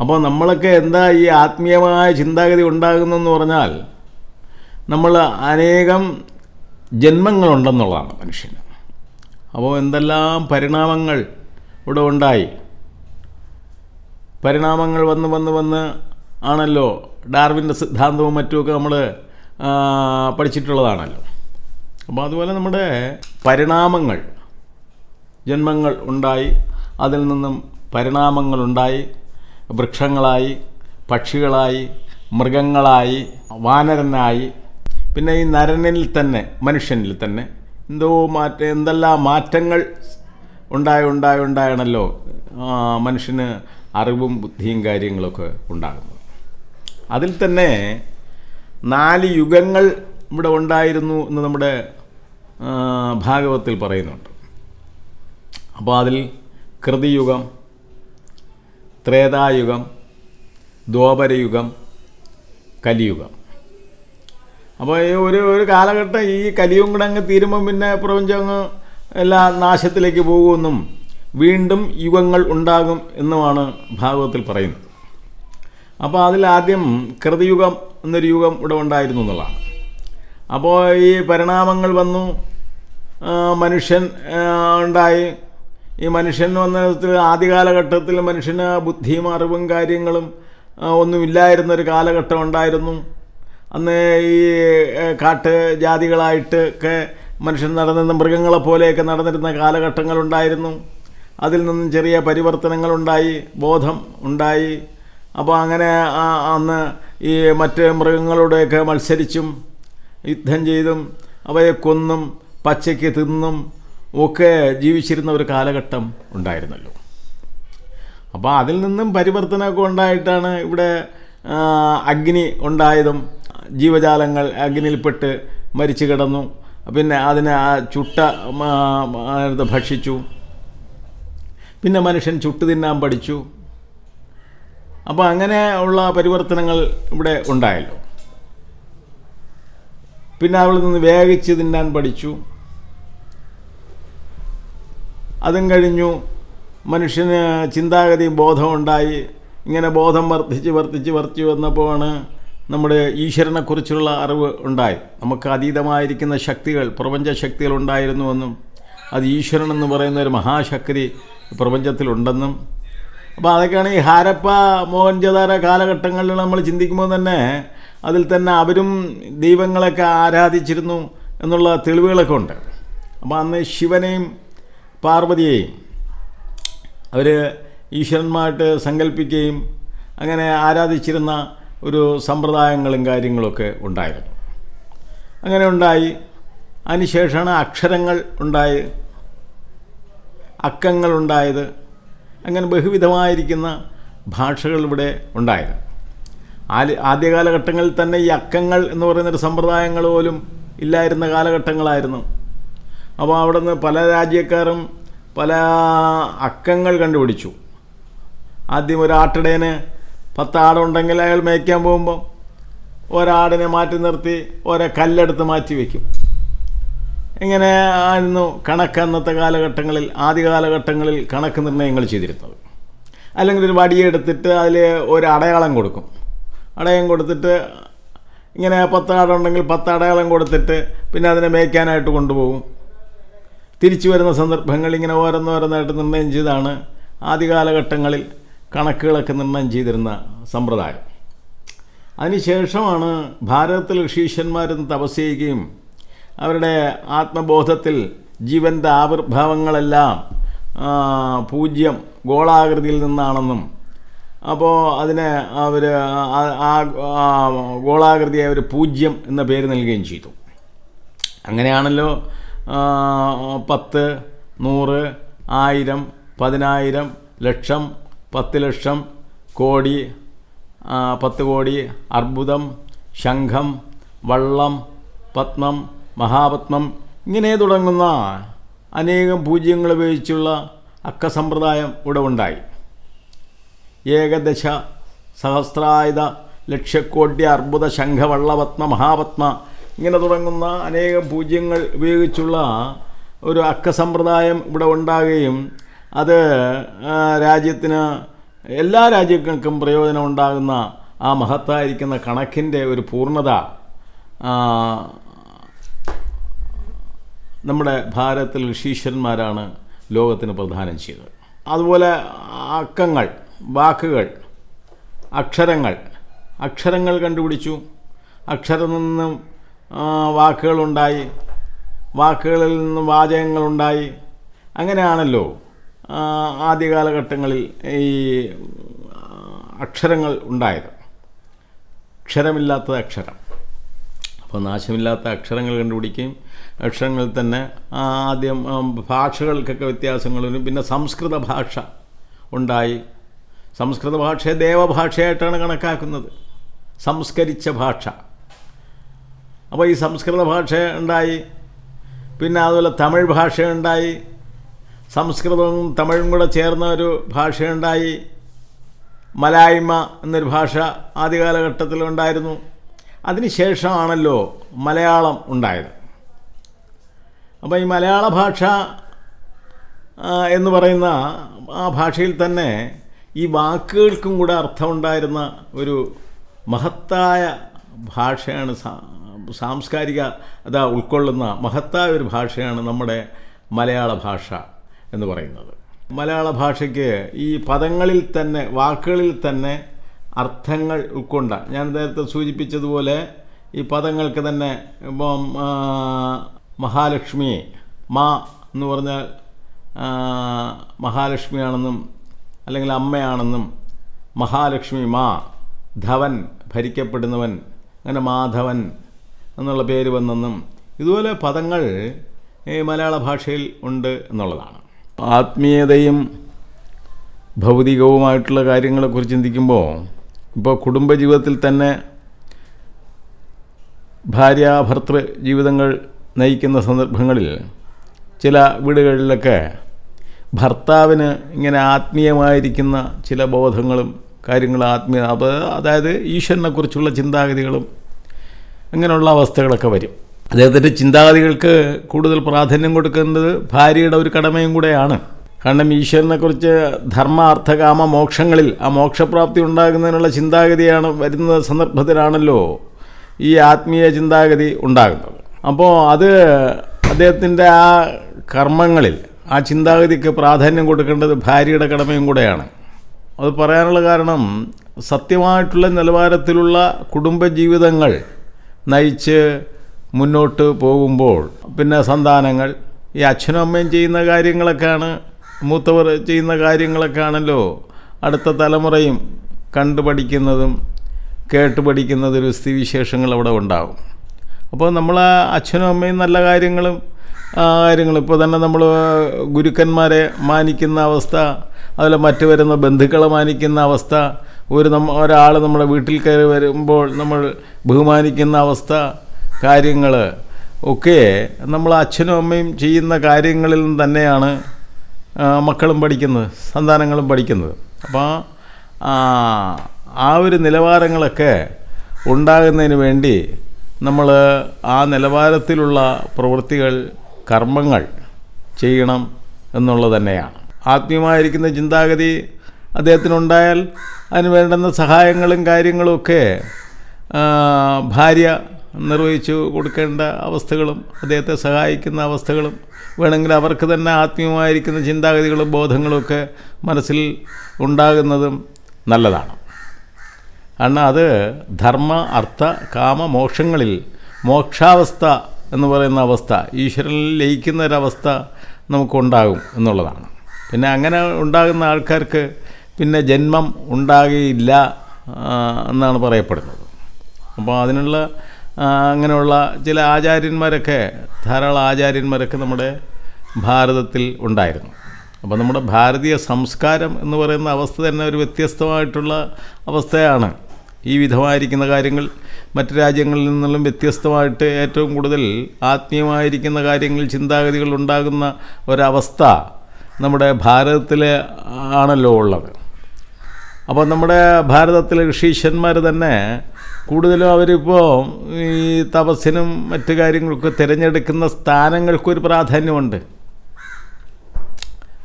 അപ്പോൾ നമ്മളൊക്കെ എന്താ ഈ ആത്മീയമായ ചിന്താഗതി ഉണ്ടാകുന്നതെന്ന് പറഞ്ഞാൽ നമ്മൾ അനേകം ജന്മങ്ങളുണ്ടെന്നുള്ളതാണ് മനുഷ്യന്. അപ്പോൾ എന്തെല്ലാം പരിണാമങ്ങൾ ഇവിടെ ഉണ്ടായി? പരിണാമങ്ങൾ വന്ന് വന്ന് വന്ന് ആണല്ലോ ഡാർവിന്റെ സിദ്ധാന്തവും മറ്റുമൊക്കെ നമ്മൾ പഠിച്ചിട്ടുള്ളതാണല്ലോ. അപ്പോൾ അതുപോലെ നമ്മുടെ പരിണാമങ്ങൾ ജന്മങ്ങൾ ഉണ്ടായി അതിൽ നിന്നും പരിണാമങ്ങളുണ്ടായി വൃക്ഷങ്ങളായി പക്ഷികളായി മൃഗങ്ങളായി വാനരനായി പിന്നെ ഈ നരനിൽ തന്നെ മനുഷ്യനിൽ തന്നെ എന്തോ മാറ്റ എന്തെല്ലാം മാറ്റങ്ങൾ ഉണ്ടായി ഉണ്ടായി ഉണ്ടായണല്ലോ. മനുഷ്യന് അറിവും ബുദ്ധിയും കാര്യങ്ങളൊക്കെ ഉണ്ടാകുന്നത് അതിൽ തന്നെ നാല് യുഗങ്ങൾ ഇവിടെ ഉണ്ടായിരുന്നു എന്ന് നമ്മുടെ ഭാഗവത്തിൽ പറയുന്നുണ്ട്. അപ്പോൾ അതിൽ കൃതിയുഗം ത്രേതായുഗം ദ്വാപരയുഗം കലിയുഗം. അപ്പോൾ ഈ ഒരു ഒരു കാലഘട്ടം ഈ കലിയും കൂടെ അങ്ങ് തീരുമ്പം പിന്നെ പ്രപഞ്ചം അങ്ങ് എല്ലാം നാശത്തിലേക്ക് പോകുമെന്നും വീണ്ടും യുഗങ്ങൾ ഉണ്ടാകും എന്നുമാണ് ഭാഗവത്തിൽ പറയുന്നത്. അപ്പോൾ അതിലാദ്യം കൃതിയുഗം എന്നൊരു യുഗം ഇവിടെ ഉണ്ടായിരുന്നു എന്നുള്ളതാണ്. അപ്പോൾ ഈ പരിണാമങ്ങൾ വന്നു. മനുഷ്യൻ ഉണ്ടായി. ഈ മനുഷ്യൻ വന്ന ആദ്യ കാലഘട്ടത്തിൽ മനുഷ്യന് ബുദ്ധിയും അറിവും കാര്യങ്ങളും ഒന്നുമില്ലായിരുന്നൊരു കാലഘട്ടം ഉണ്ടായിരുന്നു. അന്ന് ഈ കാട്ട് ജാതികളായിട്ട് ഒക്കെ മനുഷ്യൻ നടന്നിരുന്ന മൃഗങ്ങളെപ്പോലെയൊക്കെ നടന്നിരുന്ന കാലഘട്ടങ്ങളുണ്ടായിരുന്നു. അതിൽ നിന്നും ചെറിയ പരിവർത്തനങ്ങളുണ്ടായി ബോധം ഉണ്ടായി. അപ്പോൾ അങ്ങനെ അന്ന് ഈ മറ്റ് മൃഗങ്ങളോടെയൊക്കെ മത്സരിച്ചും യുദ്ധം ചെയ്തും അവയെ കൊന്നും പച്ചയ്ക്ക് തിന്നും ഒക്കെ ജീവിച്ചിരുന്ന ഒരു കാലഘട്ടം ഉണ്ടായിരുന്നല്ലോ. അപ്പോൾ അതിൽ നിന്നും പരിവർത്തനമൊക്കെ ഉണ്ടായിട്ടാണ് ഇവിടെ അഗ്നി ഉണ്ടായതും ജീവജാലങ്ങൾ അഗ്നിയിൽപ്പെട്ട് മരിച്ചു കിടന്നു. പിന്നെ അതിനെ ആ ചുട്ട ഭക്ഷിച്ചു. പിന്നെ മനുഷ്യൻ ചുട്ടു തിന്നാൻ പഠിച്ചു. അപ്പോൾ അങ്ങനെ ഉള്ള പരിവർത്തനങ്ങൾ ഇവിടെ ഉണ്ടായല്ലോ. പിന്നെ അവിടെ നിന്ന് വേവിച്ച് തിന്നാൻ പഠിച്ചു. അതും കഴിഞ്ഞു. മനുഷ്യന് ചിന്താഗതി ബോധമുണ്ടായി ഇങ്ങനെ ബോധം വർദ്ധിച്ച് വർദ്ധിച്ച് വർദ്ധിച്ച് വന്നപ്പോഴാണ് നമ്മുടെ ഈശ്വരനെക്കുറിച്ചുള്ള അറിവ് ഉണ്ടായി. നമുക്ക് അതീതമായിരിക്കുന്ന ശക്തികൾ പ്രപഞ്ച ശക്തികൾ ഉണ്ടായിരുന്നുവെന്നും അത് ഈശ്വരൻ എന്ന് പറയുന്ന ഒരു മഹാശക്തി പ്രപഞ്ചത്തിലുണ്ടെന്നും. അപ്പോൾ അതൊക്കെയാണ് ഈ ഹാരപ്പ മോഹൻജദാര കാലഘട്ടങ്ങളിൽ നമ്മൾ ചിന്തിക്കുമ്പോൾ തന്നെ അതിൽ തന്നെ അവരും ദൈവങ്ങളൊക്കെ ആരാധിച്ചിരുന്നു എന്നുള്ള തെളിവുകളൊക്കെ ഉണ്ട്. അപ്പോൾ അന്ന് ശിവനെയും പാർവതിയെയും അവർ ഈശ്വരന്മാരായിട്ട് സങ്കല്പിക്കുകയും അങ്ങനെ ആരാധിച്ചിരുന്ന ഒരു സമ്പ്രദായങ്ങളും കാര്യങ്ങളൊക്കെ ഉണ്ടായിരുന്നു. അങ്ങനെ ഉണ്ടായി. അതിനുശേഷമാണ് അക്ഷരങ്ങൾ ഉണ്ടായി. അക്കങ്ങൾ ഉണ്ടായത്. അങ്ങനെ ബഹുവിധമായിരിക്കുന്ന ഭാഷകൾ ഇവിടെ ഉണ്ടായത്. ആദ്യ ആദ്യ കാലഘട്ടങ്ങളിൽ തന്നെ ഈ അക്കങ്ങൾ എന്ന് പറയുന്നൊരു സമ്പ്രദായങ്ങൾ പോലും ഇല്ലായിരുന്ന കാലഘട്ടങ്ങളായിരുന്നു. അപ്പോൾ അവിടെ നിന്ന് പല രാജ്യക്കാരും പല അക്കങ്ങൾ കണ്ടുപിടിച്ചു. ആദ്യം ഒരു ആട്ടിടേന് പത്ത് ആടുണ്ടെങ്കിൽ അയാൾ മേയ്ക്കാൻ പോകുമ്പോൾ ഒരാടിനെ മാറ്റി നിർത്തി ഒരേ കല്ലെടുത്ത് മാറ്റി വയ്ക്കും ഇങ്ങനെ ആയിരുന്നു കണക്ക് അന്നത്തെ കാലഘട്ടങ്ങളിൽ ആദ്യ കാലഘട്ടങ്ങളിൽ കണക്ക് നിർണയങ്ങൾ ചെയ്തിരുന്നത്. അല്ലെങ്കിൽ ഒരു വടിയെടുത്തിട്ട് അതിൽ ഒരു അടയാളം കൊടുക്കും. അടയാളം കൊടുത്തിട്ട് ഇങ്ങനെ പത്ത് ആടുണ്ടെങ്കിൽ പത്ത് അടയാളം കൊടുത്തിട്ട് പിന്നെ അതിനെ മേയ്ക്കാനായിട്ട് കൊണ്ടുപോകും. തിരിച്ചു വരുന്ന സന്ദർഭങ്ങൾ ഇങ്ങനെ ഓരോന്നോരോന്നായിട്ട് നിർണയം ചെയ്താണ് ആദ്യ കാലഘട്ടങ്ങളിൽ കണക്കുകളൊക്കെ നിർണയം ചെയ്തിരുന്ന സമ്പ്രദായം. അതിനുശേഷമാണ് ഭാരതത്തിൽ ഋഷീശ്വന്മാരെന്ന് തപസ് ചെയ്യുകയും അവരുടെ ആത്മബോധത്തിൽ ജീവന്റെ ആവിർഭാവങ്ങളെല്ലാം പൂജ്യം ഗോളാകൃതിയിൽ നിന്നാണെന്നും അപ്പോൾ അതിനെ അവർ ആ ഗോളാകൃതിയെ അവർ പൂജ്യം എന്ന പേര് നൽകുകയും ചെയ്തു. അങ്ങനെയാണല്ലോ പത്ത് നൂറ് ആയിരം പതിനായിരം ലക്ഷം പത്ത് ലക്ഷം കോടി പത്ത് കോടി അർബുദം ശംഖം വള്ളം പത്മം മഹാപത്മം ഇങ്ങനെ തുടങ്ങുന്ന അനേകം പൂജ്യങ്ങൾ ഉപയോഗിച്ചുള്ള അക്കസമ്പ്രദായം ഇവിടെ ഉണ്ടായി. ഏകദശ സഹസ്രായുധ ലക്ഷക്കോട്ടി അർബുദ ശംഖവള്ളപത്മ മഹാപത്മ ഇങ്ങനെ തുടങ്ങുന്ന അനേകം പൂജ്യങ്ങൾ ഉപയോഗിച്ചുള്ള ഒരു അക്കസമ്പ്രദായം ഇവിടെ ഉണ്ടാകുകയും അത് രാജ്യത്തിന് എല്ലാ രാജ്യങ്ങൾക്കും പ്രയോജനം ഉണ്ടാകുന്ന ആ മഹത്തായിരിക്കുന്ന കണക്കിന്റെ ഒരു പൂർണത നമ്മുടെ ഭാരതത്തിൽ ഋഷീശ്വരന്മാരാണ് ലോകത്തിന് പ്രദാനം ചെയ്തത്. അതുപോലെ അക്കങ്ങൾ വാക്കുകൾ അക്ഷരങ്ങൾ. അക്ഷരങ്ങൾ കണ്ടുപിടിച്ചു. അക്ഷരം നിന്നും വാക്കുകളുണ്ടായി. വാക്കുകളിൽ നിന്നും വാചകങ്ങളുണ്ടായി. അങ്ങനെയാണല്ലോ ആദ്യ കാലഘട്ടങ്ങളിൽ ഈ അക്ഷരങ്ങൾ ഉണ്ടായത്. അക്ഷരമില്ലാത്തത് അക്ഷരം. അപ്പോൾ നാശമില്ലാത്ത അക്ഷരങ്ങൾ കണ്ടുപിടിക്കുകയും അക്ഷരങ്ങളിൽ തന്നെ ആദ്യം ഭാഷകൾക്കൊക്കെ വ്യത്യാസങ്ങൾ വരും പിന്നെ സംസ്കൃത ഭാഷ ഉണ്ടായി. സംസ്കൃത ഭാഷയെ ദേവഭാഷയായിട്ടാണ് കണക്കാക്കുന്നത്. സംസ്കരിച്ച ഭാഷ. അപ്പോൾ ഈ സംസ്കൃത ഭാഷ ഉണ്ടായി. പിന്നെ അതുപോലെ തമിഴ് ഭാഷ ഉണ്ടായി. സംസ്കൃതവും തമിഴും കൂടെ ചേർന്ന ഒരു ഭാഷയുണ്ടായി. മലായ്മ എന്നൊരു ഭാഷ ആദ്യ കാലഘട്ടത്തിൽ ഉണ്ടായിരുന്നു അതിനുശേഷമാണല്ലോ മലയാളം ഉണ്ടായത്. അപ്പോൾ ഈ മലയാള ഭാഷ എന്ന് പറയുന്ന ആ ഭാഷയിൽ തന്നെ ഈ വാക്കുകൾക്കും കൂടെ അർത്ഥമുണ്ടായിരുന്ന ഒരു മഹത്തായ ഭാഷയാണ് സാംസ്കാരിക അതാ ഉൾക്കൊള്ളുന്ന മഹത്തായ ഒരു ഭാഷയാണ് നമ്മുടെ മലയാള ഭാഷ. എന്ന് പറയുന്നത്. മലയാള ഭാഷയ്ക്ക് ഈ പദങ്ങളിൽ തന്നെ വാക്കുകളിൽ തന്നെ അർത്ഥങ്ങൾ ഉൾക്കൊണ്ട ഞാൻ നേരത്തെ സൂചിപ്പിച്ചതുപോലെ ഈ പദങ്ങൾക്ക് തന്നെ ഇപ്പം മഹാലക്ഷ്മിയെ മഹാലക്ഷ്മി മാ എന്ന് പറഞ്ഞാൽ മഹാലക്ഷ്മിയാണെന്നും അല്ലെങ്കിൽ അമ്മയാണെന്നും മഹാലക്ഷ്മി മാ ധവൻ ഭരിക്കപ്പെടുന്നവൻ അങ്ങനെ മാധവൻ എന്നുള്ള പേര് വന്നെന്നും ഇതുപോലെ പദങ്ങൾ മലയാള ഭാഷയിൽ ഉണ്ട് എന്നുള്ളതാണ്. ആത്മീയതയും ഭൗതികവുമായിട്ടുള്ള കാര്യങ്ങളെക്കുറിച്ച് ചിന്തിക്കുമ്പോൾ ഇപ്പോൾ കുടുംബജീവിതത്തിൽ തന്നെ ഭാര്യ ഭർത്തൃ ജീവിതങ്ങൾ നയിക്കുന്ന സന്ദർഭങ്ങളിൽ ചില വീടുകളിലൊക്കെ ഭർത്താവിന് ഇങ്ങനെ ആത്മീയമായിരിക്കുന്ന ചില ബോധങ്ങളും കാര്യങ്ങളും ആത്മീയ അതായത് ഈശ്വരനെക്കുറിച്ചുള്ള ചിന്താഗതികളും അങ്ങനെയുള്ള അവസ്ഥകളൊക്കെ വരും. അദ്ദേഹത്തിന്റെ ചിന്താഗതികൾക്ക് കൂടുതൽ പ്രാധാന്യം കൊടുക്കുന്നത് ഭാര്യയുടെ ഒരു കടമയും കൂടെയാണ്. കാരണം ഈശ്വരനെക്കുറിച്ച് ധർമ്മ അർത്ഥകാമ മോക്ഷങ്ങളിൽ ആ മോക്ഷപ്രാപ്തി ഉണ്ടാകുന്നതിനുള്ള ചിന്താഗതിയാണ് വരുന്ന സന്ദർഭത്തിലാണല്ലോ ഈ ആത്മീയ ചിന്താഗതി ഉണ്ടാകുന്നത്. അപ്പോൾ അത് അദ്ദേഹത്തിന്റെ ആ കർമ്മങ്ങളിൽ ആ ചിന്താഗതിക്ക് പ്രാധാന്യം കൊടുക്കേണ്ടത് ഭാര്യയുടെ കടമയും കൂടെയാണ്. അത് പറയാനുള്ള കാരണം സത്യമായിട്ടുള്ള നിലവാരത്തിലുള്ള കുടുംബജീവിതങ്ങൾ നയിച്ച് മുന്നോട്ട് പോകുമ്പോൾ പിന്നെ സന്താനങ്ങൾ ഈ അച്ഛനും അമ്മയും ചെയ്യുന്ന കാര്യങ്ങളൊക്കെയാണ് മൂത്തവർ ചെയ്യുന്ന കാര്യങ്ങളൊക്കെയാണല്ലോ അടുത്ത തലമുറയും കണ്ടു പഠിക്കുന്നതും കേട്ട് പഠിക്കുന്നതൊരു സ്ഥിതിവിശേഷങ്ങൾ അവിടെ ഉണ്ടാകും അപ്പോൾ നമ്മൾ അച്ഛനും അമ്മയും നല്ല കാര്യങ്ങളും കാര്യങ്ങൾ ഇപ്പോൾ തന്നെ നമ്മൾ ഗുരുക്കന്മാരെ മാനിക്കുന്ന അവസ്ഥ അതുപോലെ മറ്റു വരുന്ന ബന്ധുക്കളെ മാനിക്കുന്ന അവസ്ഥ ഒരു നമ്മ ഒരാൾ നമ്മുടെ വീട്ടിൽ കയറി വരുമ്പോൾ നമ്മൾ ബഹുമാനിക്കുന്ന അവസ്ഥ കാര്യങ്ങൾ ഒക്കെ നമ്മൾ അച്ഛനും അമ്മയും ചെയ്യുന്ന കാര്യങ്ങളിൽ നിന്ന് തന്നെയാണ് മക്കളും പഠിക്കുന്നത് സന്താനങ്ങളും പഠിക്കുന്നത്. അപ്പോൾ ആ ഒരു നിലവാരങ്ങളൊക്കെ ഉണ്ടാകുന്നതിന് വേണ്ടി നമ്മൾ ആ നിലവാരത്തിലുള്ള പ്രവൃത്തികൾ കർമ്മങ്ങൾ ചെയ്യണം എന്നുള്ളത് തന്നെയാണ്. ആത്മീയമായിരിക്കുന്ന ചിന്താഗതി അദ്ദേഹത്തിനുണ്ടായാൽ അതിന് വേണ്ടുന്ന സഹായങ്ങളും കാര്യങ്ങളും ഒക്കെ ഭാര്യ നിർവഹിച്ചു കൊടുക്കേണ്ട അവസ്ഥകളും അദ്ദേഹത്തെ സഹായിക്കുന്ന അവസ്ഥകളും വേണമെങ്കിൽ അവർക്ക് തന്നെ ആത്മീയമായിരിക്കുന്ന ചിന്താഗതികളും ബോധങ്ങളും ഒക്കെ മനസ്സിൽ ഉണ്ടാകുന്നതും നല്ലതാണ്. കാരണം അത് ധർമ്മ അർത്ഥ കാമ മോക്ഷങ്ങളിൽ മോക്ഷാവസ്ഥ എന്ന് പറയുന്ന അവസ്ഥ ഈശ്വരനിൽ ലയിക്കുന്ന ഒരവസ്ഥ നമുക്കുണ്ടാകും എന്നുള്ളതാണ്. പിന്നെ അങ്ങനെ ഉണ്ടാകുന്ന ആൾക്കാർക്ക് പിന്നെ ജന്മം ഉണ്ടാകുകയില്ല എന്നാണ് പറയപ്പെടുന്നത്. അപ്പോൾ അതിനുള്ള അങ്ങനെയുള്ള ചില ആചാര്യന്മാരൊക്കെ ധാരാളം ആചാര്യന്മാരൊക്കെ നമ്മുടെ ഭാരതത്തിൽ ഉണ്ടായിരുന്നു. അപ്പോൾ നമ്മുടെ ഭാരതീയ സംസ്കാരം എന്ന് പറയുന്ന അവസ്ഥ തന്നെ ഒരു വ്യത്യസ്തമായിട്ടുള്ള അവസ്ഥയാണ്. ഈ വിധമായിരിക്കുന്ന കാര്യങ്ങൾ മറ്റു രാജ്യങ്ങളിൽ നിന്നും വ്യത്യസ്തമായിട്ട് ഏറ്റവും കൂടുതൽ ആത്മീയമായിരിക്കുന്ന കാര്യങ്ങൾ ചിന്താഗതികൾ ഉണ്ടാകുന്ന ഒരവസ്ഥ നമ്മുടെ ഭാരതത്തിൽ ആണല്ലോ ഉള്ളത്. അപ്പോൾ നമ്മുടെ ഭാരതത്തിലെ ഋഷീശ്വന്മാർ തന്നെ കൂടുതലും അവരിപ്പോൾ ഈ തപസ്സിനും മറ്റു കാര്യങ്ങൾക്കും തിരഞ്ഞെടുക്കുന്ന സ്ഥാനങ്ങൾക്കൊരു പ്രാധാന്യമുണ്ട്.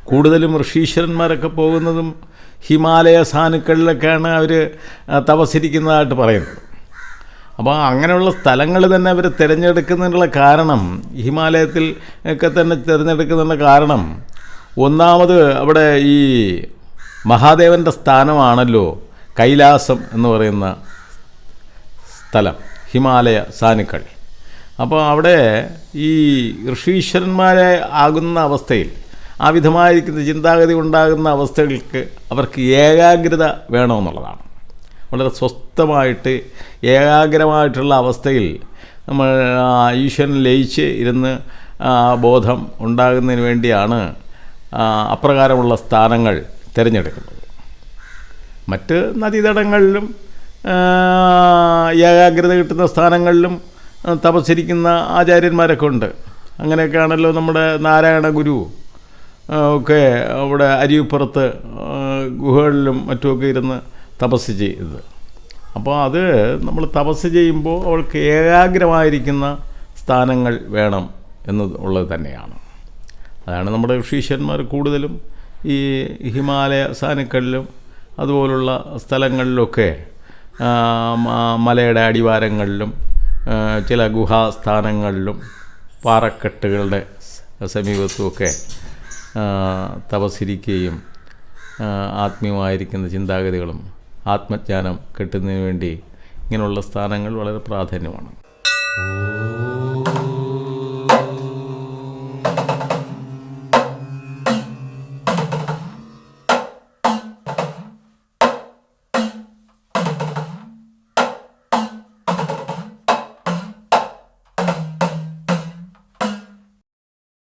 കൂടുതലും ഋഷീശ്വരന്മാരൊക്കെ പോകുന്നതും ഹിമാലയ സാനുക്കളിലൊക്കെയാണ് അവർ തപസ്സിരിക്കുന്നതായിട്ട് പറയുന്നത്. അപ്പോൾ അങ്ങനെയുള്ള സ്ഥലങ്ങൾ തന്നെ അവർ തിരഞ്ഞെടുക്കുന്നതിനുള്ള കാരണം ഹിമാലയത്തിൽ ഒക്കെ തന്നെ തിരഞ്ഞെടുക്കുന്നതിനുള്ള കാരണം ഒന്നാമത് അവിടെ ഈ മഹാദേവന്റെ സ്ഥാനമാണല്ലോ കൈലാസം എന്ന് പറയുന്ന സ്ഥലം ഹിമാലയ സാനുക്കൾ. അപ്പോൾ അവിടെ ഈ ഋഷീശ്വരന്മാരെ ആകുന്ന അവസ്ഥയിൽ ആ വിധമായിരിക്കുന്ന ചിന്താഗതി ഉണ്ടാകുന്ന അവസ്ഥകൾക്ക് അവർക്ക് ഏകാഗ്രത വേണമെന്നുള്ളതാണ്. വളരെ സ്വസ്ഥമായിട്ട് ഏകാഗ്രമായിട്ടുള്ള അവസ്ഥയിൽ നമ്മൾ ഈശ്വരൻ ലയിച്ച് ഇരുന്ന് ബോധം ഉണ്ടാകുന്നതിന് വേണ്ടിയാണ് അപ്രകാരമുള്ള സ്ഥാനങ്ങൾ തിരഞ്ഞെടുക്കുന്നത്. മറ്റ് നദീതടങ്ങളിലും ഏകാഗ്രത കിട്ടുന്ന സ്ഥാനങ്ങളിലും തപസ്സിരിക്കുന്ന ആചാര്യന്മാരൊക്കെ ഉണ്ട്. അങ്ങനെയൊക്കെയാണല്ലോ നമ്മുടെ നാരായണ ഗുരു ഒക്കെ അവിടെ അരിപ്പുറത്ത് ഗുഹകളിലും മറ്റുമൊക്കെ ഇരുന്ന് തപസ് ചെയ്തത്. അപ്പോൾ അത് നമ്മൾ തപസ് ചെയ്യുമ്പോൾ അവൾക്ക് ഏകാഗ്രമായിരിക്കുന്ന സ്ഥാനങ്ങൾ വേണം എന്ന് ഉള്ളത് തന്നെയാണ്. അതാണ് നമ്മുടെ ഋഷീശ്വരന്മാർ കൂടുതലും ഈ ഹിമാലയ സാനുക്കളിലും അതുപോലുള്ള സ്ഥലങ്ങളിലൊക്കെ മലയുടെ അടിവാരങ്ങളിലും ചില ഗുഹാസ്ഥാനങ്ങളിലും പാറക്കെട്ടുകളുടെ സമീപത്തുമൊക്കെ തപസിരിക്കുകയും ആത്മീയമായിരിക്കുന്ന ചിന്താഗതികളും ആത്മജ്ഞാനം കിട്ടുന്നതിന് വേണ്ടി ഇങ്ങനെയുള്ള സ്ഥാനങ്ങൾ വളരെ പ്രാധാന്യമാണ്.